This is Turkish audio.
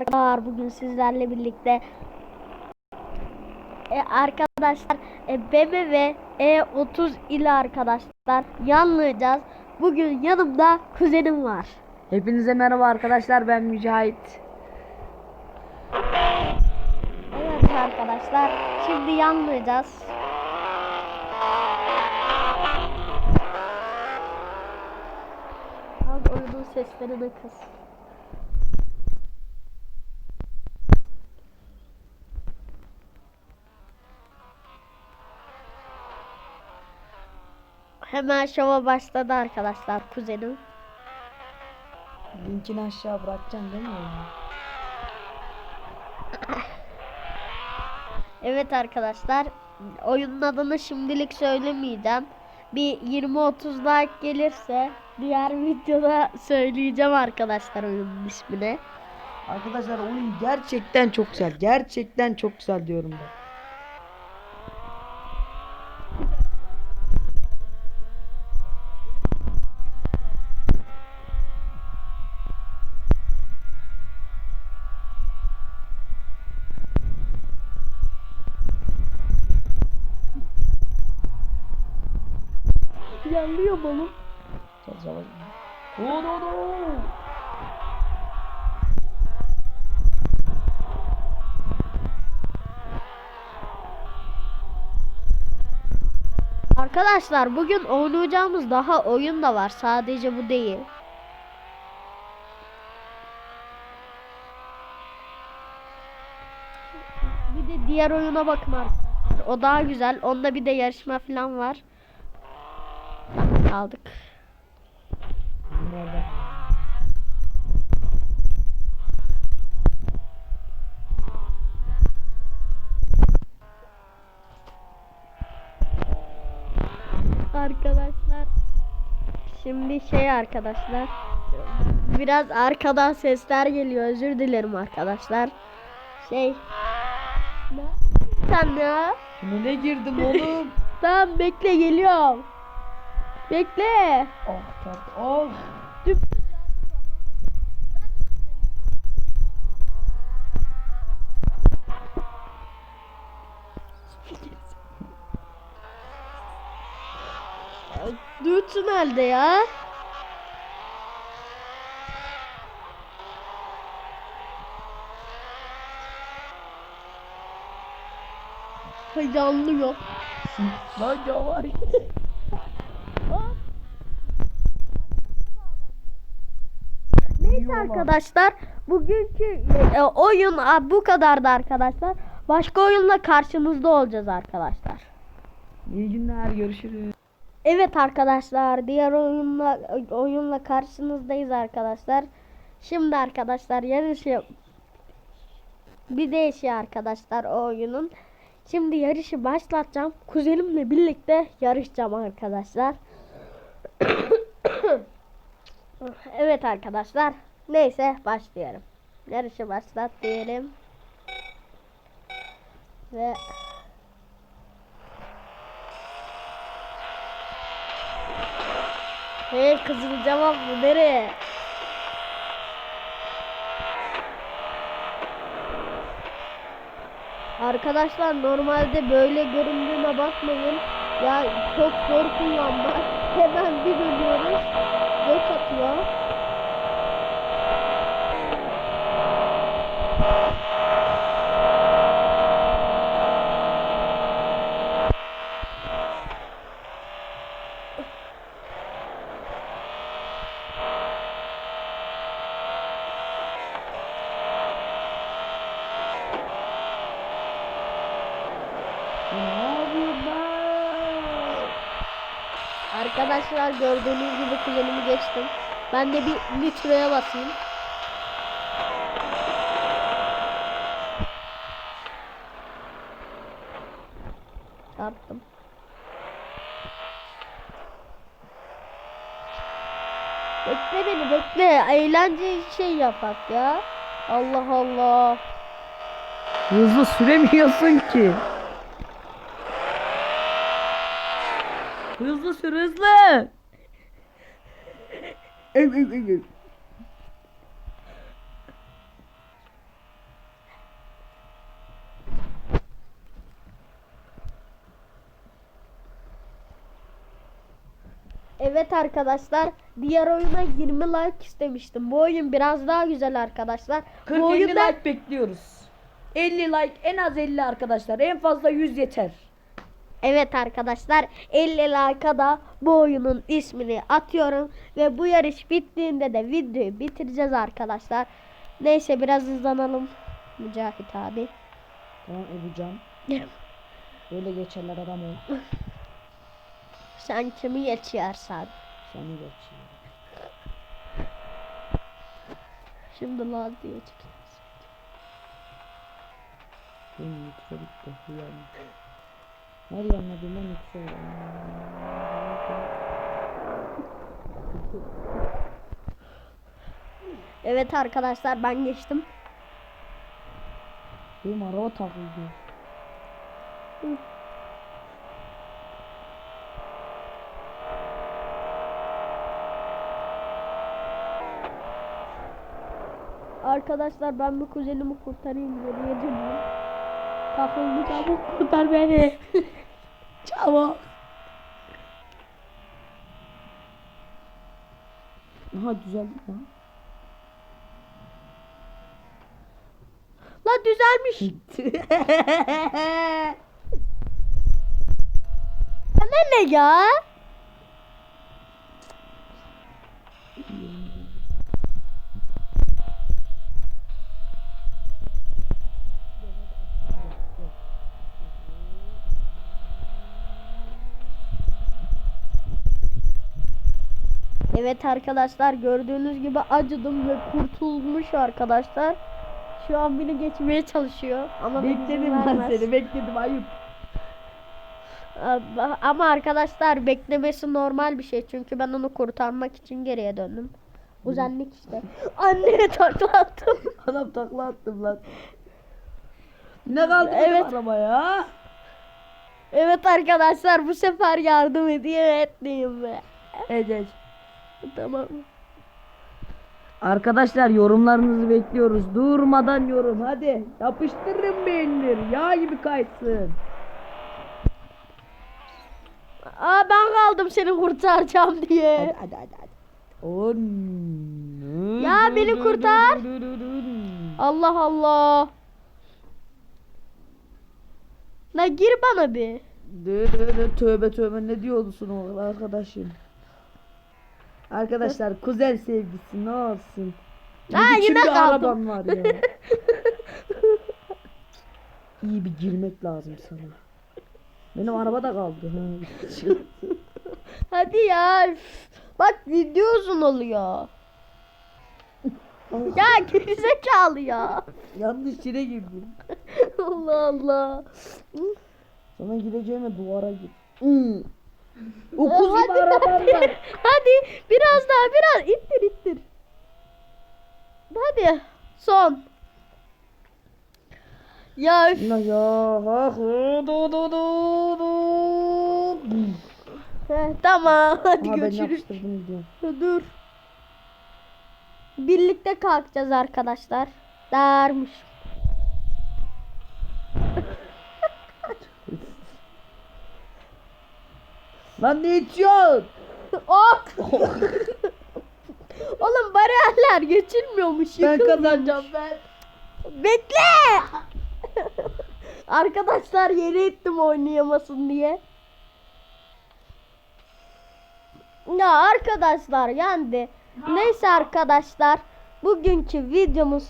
Arkadaşlar bugün sizlerle birlikte e, arkadaşlar e, BMW E30 ile arkadaşlar yanlayacağız. Bugün yanımda kuzenim var. Hepinize merhaba arkadaşlar ben Mücahit. Evet arkadaşlar şimdi yanlayacağız. Az oyunun seslerini kıs. Hemen şova başladı arkadaşlar kuzenim. Linkini aşağı bırakacaksın değil mi? Evet arkadaşlar oyunun adını şimdilik söylemeyeceğim. Bir 20-30 like gelirse diğer videoda söyleyeceğim arkadaşlar oyunun ismini. Arkadaşlar oyun gerçekten çok güzel. Gerçekten çok güzel diyorum ben. Balım. Çok yavaş. Oo, do. Arkadaşlar bugün oynayacağımız daha oyun da var. Sadece bu değil. Bir de diğer oyuna bakın arkadaşlar. O daha güzel. Onda bir de yarışma falan var. Aldık. Nerede? Arkadaşlar şimdi şey arkadaşlar biraz arkadan sesler geliyor özür dilerim arkadaşlar şey ne sen ya Tünele girdim oğlum. tamam bekle geliyorum bekle oh çarptı. Oh. Dur tünelde ya Ha, yanlıyor Lan yavaş. Neyse arkadaşlar bugünkü e, oyun bu kadardı arkadaşlar. Başka oyunla karşınızda olacağız arkadaşlar. İyi günler görüşürüz. Evet arkadaşlar diğer oyunla oyunla karşınızdayız arkadaşlar. Şimdi arkadaşlar yarışı bir değişiyor arkadaşlar o oyunun. Şimdi yarışı başlatacağım. Kuzenimle birlikte yarışacağım arkadaşlar. evet arkadaşlar. Neyse başlıyorum. Yarışı başlat diyelim. Ve Hey kızım cevap bu nereye? Arkadaşlar normalde böyle göründüğüne bakmayın. Ya çok zor kullanmak. Hemen bir dönüyoruz. Göç atıyor. Ne yapıyorsun lan? Arkadaşlar gördüğünüz gibi kuzenimi geçtim. Ben de bir litreye basayım. Çarptım. Bekle beni bekle. Eğlence şey yapak ya. Allah Allah. Hızlı süremiyorsun ki. Hızlı sür hızlı. Evet arkadaşlar diğer oyuna 20 like istemiştim. Bu oyun biraz daha güzel arkadaşlar. 40 oyunda... like bekliyoruz. 50 like en az 50 arkadaşlar. En fazla 100 yeter. Evet arkadaşlar 50 like'a da bu oyunun ismini atıyorum ve bu yarış bittiğinde de videoyu bitireceğiz arkadaşlar. Neyse biraz hızlanalım Mücahit abi. Tamam Ebucan. Böyle geçerler adam ol. Sen kimi geçiyorsan. Seni geçiyor. Şimdi lan diyecek. Benim nitro bitti. Her yanına bir nitro. Evet arkadaşlar ben geçtim. Benim araba takıldı. Arkadaşlar ben bu kuzenimi kurtarayım dönüyorum. Takıldı çabuk kurtar beni. Çabuk. Aha düzeldi lan. Lan düzelmiş. Bana ne ya? Evet arkadaşlar gördüğünüz gibi acıdım ve kurtulmuş arkadaşlar. Şu an beni geçmeye çalışıyor ama bekledim ben seni bekledim ayıp. Ama- arkadaşlar beklemesi normal bir şey çünkü ben onu kurtarmak için geriye döndüm. Uzenlik işte. Anneye taklattım. Adam takla attım lan. Ne kaldı Evet. arabaya? evet arkadaşlar bu sefer yardım edeyim etmeyeyim mi? Evet. Tamam. Arkadaşlar yorumlarınızı bekliyoruz. Durmadan yorum hadi. Yapıştırın beğenileri. Yağ gibi kaysın. Aa ben kaldım seni kurtaracağım diye. Hadi hadi hadi. hadi. On. Ya beni kurtar. Allah Allah. La gir bana bir. Tövbe tövbe ne diyorsun oğlum arkadaşım. Arkadaşlar kuzen sevgisi ne olsun. Ha, biçim yine bir araban var ya. İyi bir girmek lazım sana. Benim araba da kaldı. Ha. Hadi ya. Bak video uzun oluyor. ya gerizekalı ya. Yanlış yere girdim. Allah Allah. Sana gireceğime duvara gir. Hmm. Okuz Hadi, gibi araban var. Hadi biraz daha biraz ittir ittir. Hadi son. Ya üf. Ya ha du du du du. Heh, tamam hadi ben görüşürüz. Dur. Birlikte kalkacağız arkadaşlar. Dermiş. Lan ne içiyorsun? Oh! Oğlum bariyerler geçilmiyormuş. Ben yıkılmış. kazanacağım ben. Bekle. Arkadaşlar yere ittim oynayamasın diye. Ya arkadaşlar yendi. Neyse arkadaşlar bugünkü videomuz